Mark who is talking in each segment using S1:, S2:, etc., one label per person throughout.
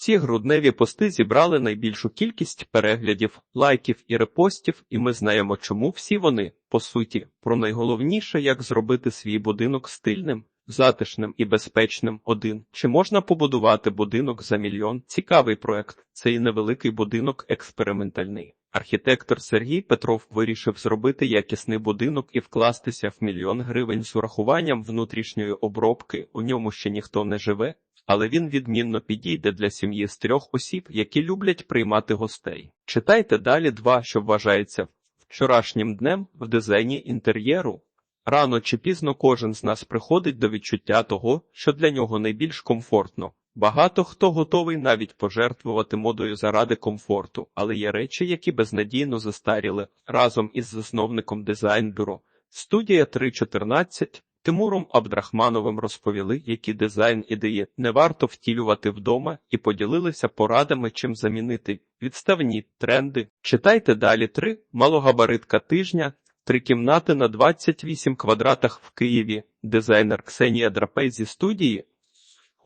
S1: Ці грудневі пости зібрали найбільшу кількість переглядів, лайків і репостів, і ми знаємо, чому всі вони, по суті, про найголовніше, як зробити свій будинок стильним, затишним і безпечним. Один чи можна побудувати будинок за мільйон? Цікавий проект. Цей невеликий будинок експериментальний. Архітектор Сергій Петров вирішив зробити якісний будинок і вкластися в мільйон гривень з урахуванням внутрішньої обробки. У ньому ще ніхто не живе, але він відмінно підійде для сім'ї з трьох осіб, які люблять приймати гостей. Читайте далі два, що вважається вчорашнім днем в дизайні інтер'єру. Рано чи пізно кожен з нас приходить до відчуття того, що для нього найбільш комфортно. Багато хто готовий навіть пожертвувати модою заради комфорту, але є речі, які безнадійно застаріли разом із засновником дизайн-бюро. Студія 314 Тимуром Абдрахмановим розповіли, які дизайн ідеї не варто втілювати вдома, і поділилися порадами, чим замінити відставні тренди. Читайте далі три малогабаритка тижня. Три кімнати на 28 квадратах в Києві. Дизайнер Ксенія Драпей зі студії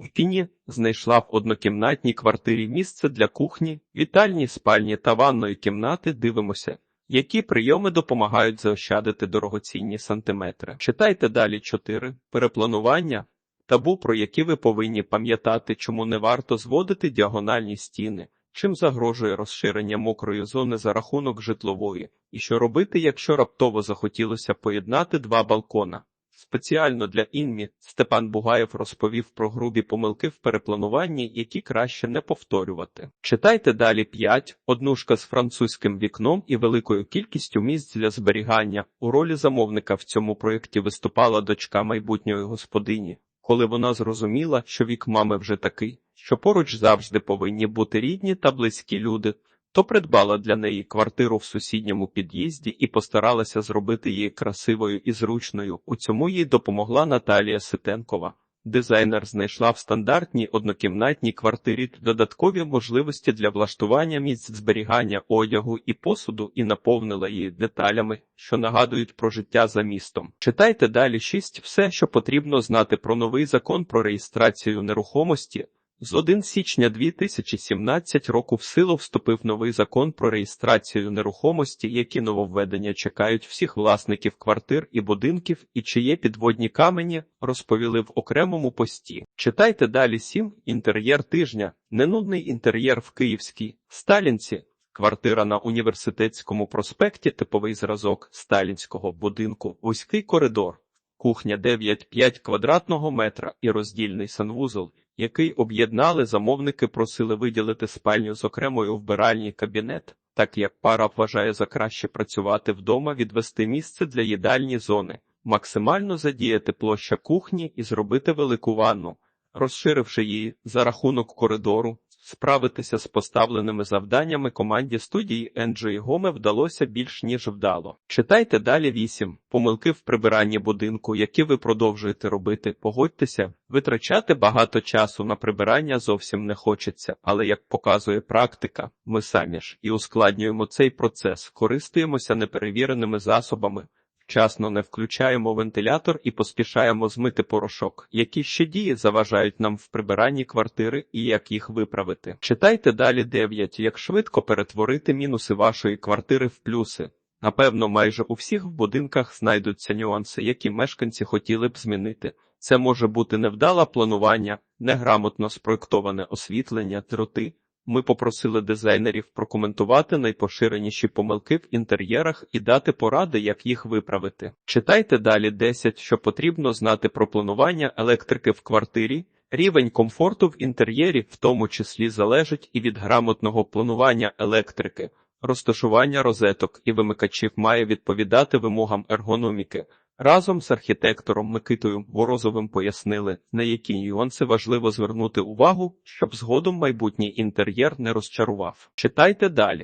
S1: у Піні знайшла в однокімнатній квартирі місце для кухні, вітальні, спальні та ванної кімнати. Дивимося, які прийоми допомагають заощадити дорогоцінні сантиметри. Читайте далі 4. Перепланування. Табу, про які ви повинні пам'ятати, чому не варто зводити діагональні стіни, чим загрожує розширення мокрої зони за рахунок житлової, і що робити, якщо раптово захотілося поєднати два балкона. Спеціально для Інмі Степан Бугаєв розповів про грубі помилки в переплануванні, які краще не повторювати. Читайте далі 5. Однушка з французьким вікном і великою кількістю місць для зберігання. У ролі замовника в цьому проєкті виступала дочка майбутньої господині. Коли вона зрозуміла, що вік мами вже такий, що поруч завжди повинні бути рідні та близькі люди, то придбала для неї квартиру в сусідньому під'їзді і постаралася зробити її красивою і зручною. У цьому їй допомогла Наталія Ситенкова. Дизайнер знайшла в стандартній однокімнатній квартирі додаткові можливості для влаштування місць зберігання одягу і посуду і наповнила її деталями, що нагадують про життя за містом. Читайте далі 6. Все, що потрібно знати про новий закон про реєстрацію нерухомості. З 1 січня 2017 року в силу вступив новий закон про реєстрацію нерухомості, які нововведення чекають всіх власників квартир і будинків, і чиє підводні камені розповіли в окремому пості. Читайте далі 7. Інтер'єр тижня. Ненудний інтер'єр в Київській Сталінці. Квартира на університетському проспекті, типовий зразок сталінського будинку, вузький коридор, кухня 9,5 квадратного метра і роздільний санвузол який об'єднали замовники, просили виділити спальню з окремою вбиральні кабінет, так як пара вважає за краще працювати вдома, відвести місце для їдальні зони, максимально задіяти площа кухні і зробити велику ванну, розширивши її за рахунок коридору. Справитися з поставленими завданнями команді студії Енджої Гоме вдалося більш ніж вдало. Читайте далі 8. помилки в прибиранні будинку, які ви продовжуєте робити. Погодьтеся, витрачати багато часу на прибирання зовсім не хочеться, але як показує практика, ми самі ж і ускладнюємо цей процес, користуємося неперевіреними засобами. Вчасно не включаємо вентилятор і поспішаємо змити порошок, які ще дії заважають нам в прибиранні квартири і як їх виправити. Читайте далі 9. Як швидко перетворити мінуси вашої квартири в плюси. Напевно, майже у всіх в будинках знайдуться нюанси, які мешканці хотіли б змінити. Це може бути невдале планування, неграмотно спроектоване освітлення, дроти. Ми попросили дизайнерів прокоментувати найпоширеніші помилки в інтер'єрах і дати поради, як їх виправити. Читайте далі 10, що потрібно знати про планування електрики в квартирі. Рівень комфорту в інтер'єрі в тому числі залежить і від грамотного планування електрики. Розташування розеток і вимикачів має відповідати вимогам ергономіки. Разом з архітектором Микитою Морозовим пояснили, на які нюанси важливо звернути увагу, щоб згодом майбутній інтер'єр не розчарував. Читайте далі.